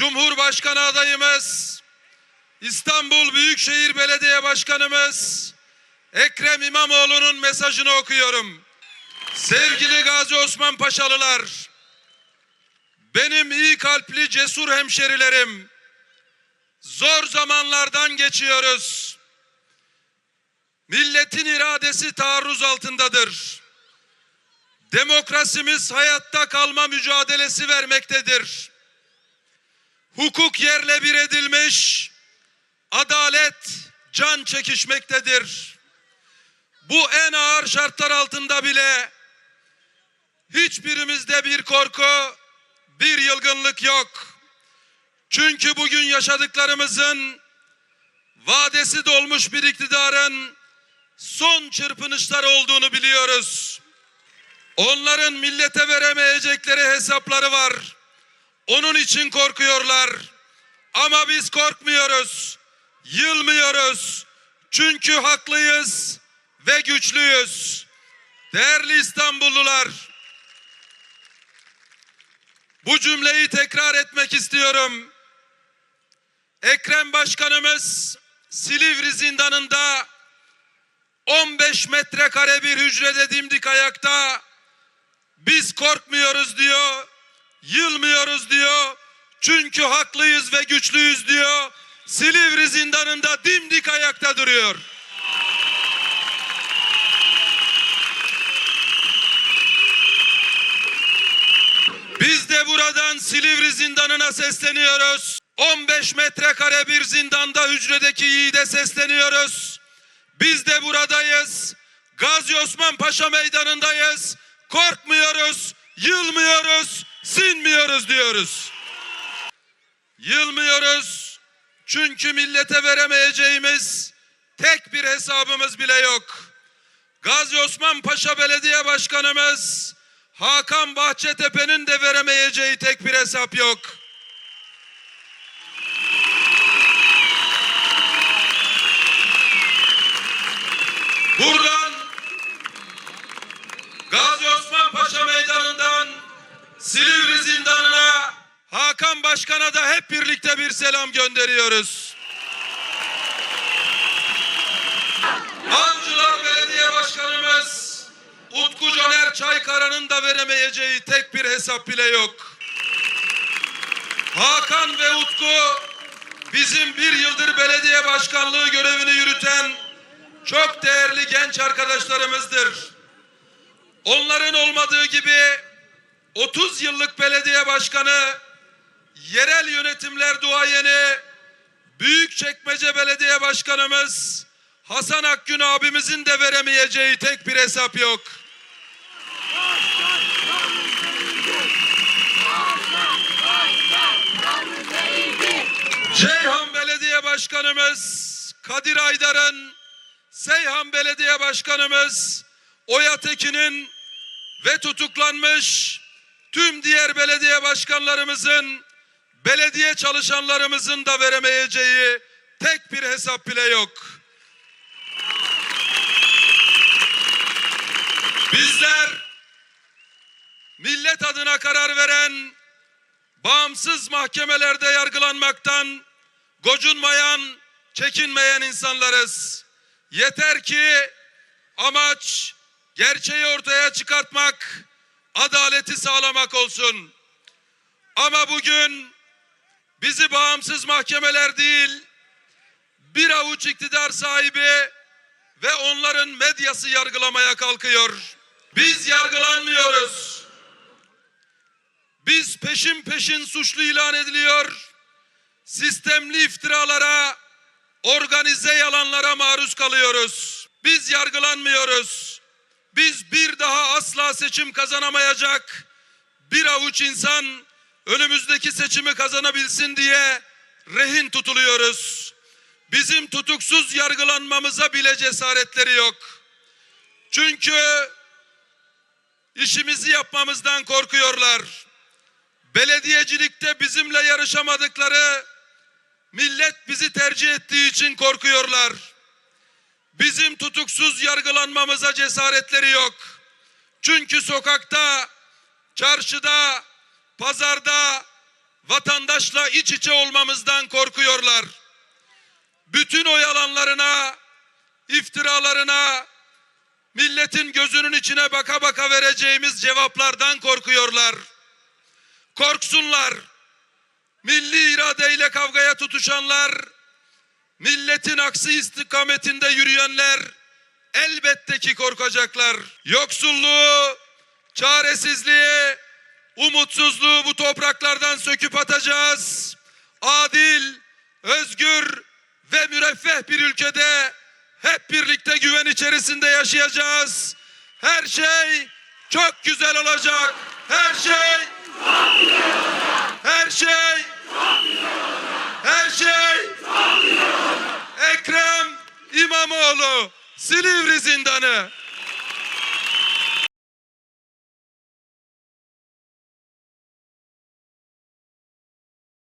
Cumhurbaşkanı adayımız, İstanbul Büyükşehir Belediye Başkanımız Ekrem İmamoğlu'nun mesajını okuyorum. Sevgili Gazi Osman Paşalılar, benim iyi kalpli cesur hemşerilerim, zor zamanlardan geçiyoruz. Milletin iradesi taarruz altındadır. Demokrasimiz hayatta kalma mücadelesi vermektedir. Hukuk yerle bir edilmiş, adalet can çekişmektedir. Bu en ağır şartlar altında bile hiçbirimizde bir korku, bir yılgınlık yok. Çünkü bugün yaşadıklarımızın vadesi dolmuş bir iktidarın son çırpınışları olduğunu biliyoruz. Onların millete veremeyecekleri hesapları var. Onun için korkuyorlar. Ama biz korkmuyoruz. Yılmıyoruz. Çünkü haklıyız ve güçlüyüz. Değerli İstanbullular, bu cümleyi tekrar etmek istiyorum. Ekrem Başkanımız Silivri zindanında 15 metrekare bir hücrede dimdik ayakta biz korkmuyoruz diyor, yılmıyoruz diyor. Çünkü haklıyız ve güçlüyüz diyor. Silivri zindanında dimdik ayakta duruyor. Biz de buradan Silivri zindanına sesleniyoruz. 15 metrekare bir zindanda hücredeki yiğide sesleniyoruz. Biz de buradayız. Gazi Osman Paşa meydanındayız. Korkmuyoruz, yılmıyoruz, sinmiyoruz diyoruz. Yılmıyoruz çünkü millete veremeyeceğimiz tek bir hesabımız bile yok. Gazi Osman Paşa Belediye Başkanımız Hakan Bahçetepe'nin de veremeyeceği tek bir hesap yok. Buradan Gazi Osman Paşa Meydanı'ndan Silivri Zindanı'na Hakan Başkan'a da hep birlikte bir selam gönderiyoruz. Avcılar Belediye Başkanımız Utku Caner Çaykara'nın da veremeyeceği tek bir hesap bile yok. Hakan ve Utku bizim bir yıldır belediye başkanlığı görevini yürüten çok değerli genç arkadaşlarımızdır. Onların olmadığı gibi 30 yıllık belediye başkanı, yerel yönetimler duayeni, Büyükçekmece Belediye Başkanımız Hasan Akgün abimizin de veremeyeceği tek bir hesap yok. Ceyhan Belediye Başkanımız Kadir Aydar'ın, Seyhan Belediye Başkanımız Oya Tekin'in ve tutuklanmış tüm diğer belediye başkanlarımızın, belediye çalışanlarımızın da veremeyeceği tek bir hesap bile yok. Bizler millet adına karar veren bağımsız mahkemelerde yargılanmaktan gocunmayan, çekinmeyen insanlarız. Yeter ki amaç gerçeği ortaya çıkartmak, adaleti sağlamak olsun. Ama bugün bizi bağımsız mahkemeler değil, bir avuç iktidar sahibi ve onların medyası yargılamaya kalkıyor. Biz yargılanmıyoruz. Biz peşin peşin suçlu ilan ediliyor. Sistemli iftiralara, organize yalanlara maruz kalıyoruz. Biz yargılanmıyoruz. Biz bir daha asla seçim kazanamayacak bir avuç insan önümüzdeki seçimi kazanabilsin diye rehin tutuluyoruz. Bizim tutuksuz yargılanmamıza bile cesaretleri yok. Çünkü işimizi yapmamızdan korkuyorlar. Belediyecilikte bizimle yarışamadıkları millet bizi tercih ettiği için korkuyorlar. Bizim tutuksuz yargılanmamıza cesaretleri yok. Çünkü sokakta, çarşıda, pazarda vatandaşla iç içe olmamızdan korkuyorlar. Bütün o yalanlarına, iftiralarına, milletin gözünün içine baka baka vereceğimiz cevaplardan korkuyorlar. Korksunlar. Milli iradeyle kavgaya tutuşanlar, milletin aksi istikametinde yürüyenler elbette ki korkacaklar. Yoksulluğu, çaresizliği, umutsuzluğu bu topraklardan söküp atacağız. Adil, özgür ve müreffeh bir ülkede hep birlikte güven içerisinde yaşayacağız. Her şey çok güzel olacak. Her şey her şey her şey Ekrem İmamoğlu Silivri zindanı